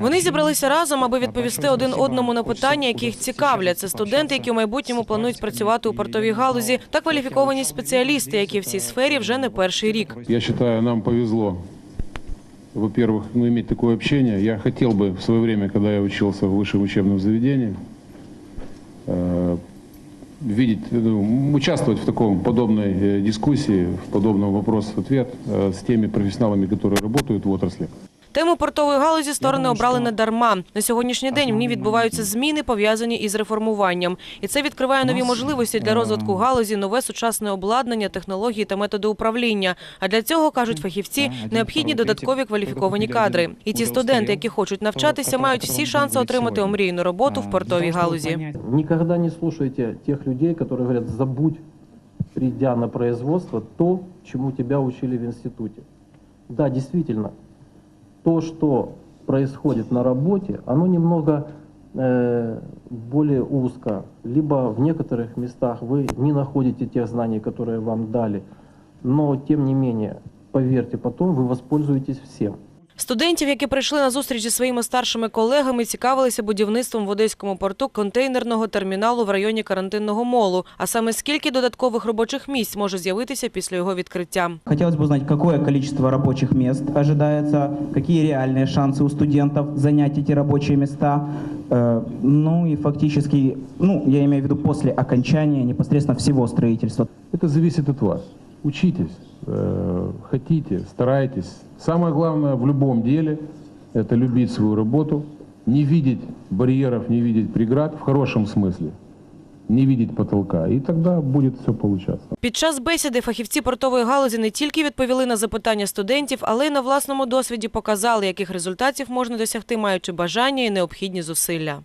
Вони зібралися разом, аби відповісти один одному на питання, які їх цікавлять. Це студенти, які в майбутньому планують працювати у портовій галузі, та кваліфіковані спеціалісти, які в цій сфері вже не перший рік. Я считаю, нам повезло, во-первых, ну, иметь такое общение. Я хотел бы в свое время, когда я учился в высшем учебном заведении, э, видеть, ну, участвовать в таком подобной э, дискуссии, в подобном вопрос-ответ э, с теми профессионалами, которые работают в отрасли. Тему портової галузі сторони обрали не дарма. На сьогоднішній день в ній відбуваються зміни, пов'язані із реформуванням. І це відкриває нові можливості для розвитку галузі, нове сучасне обладнання, технології та методи управління. А для цього, кажуть фахівці, необхідні додаткові кваліфіковані кадри. І ті студенти, які хочуть навчатися, мають всі шанси отримати омрійну роботу в портовій галузі. Никогда не слушайте тех людей, которые говорят, забудь, придя на производство, то, чему тебя учили в институте. Да, действительно, то, что происходит на работе, оно немного э, более узко. Либо в некоторых местах вы не находите тех знаний, которые вам дали, но тем не менее, поверьте, потом вы воспользуетесь всем. Студентів, які прийшли на зустріч зі своїми старшими колегами, цікавилися будівництвом в Одеському порту контейнерного терміналу в районі карантинного молу. А саме скільки додаткових робочих місць може з'явитися після його відкриття. Хотелось бы узнать, какое количество рабочих мест ожидается, какие реальные шансы у студентов занять эти рабочие места. Э, Ну и фактически, ну, я имею в виду после окончания непосредственно всего строительства. Это зависит от вас. Учитесь, э, хотите, старайтесь. Самое главное в любом деле – это любить свою работу, не видеть барьеров, не видеть преград в хорошем смысле, не видеть потолка, и тогда будет все получаться. Під час бесіди фахівці портової галузі не тільки відповіли на запитання студентів, але й на власному досвіді показали, яких результатів можна досягти, маючи бажання і необхідні зусилля.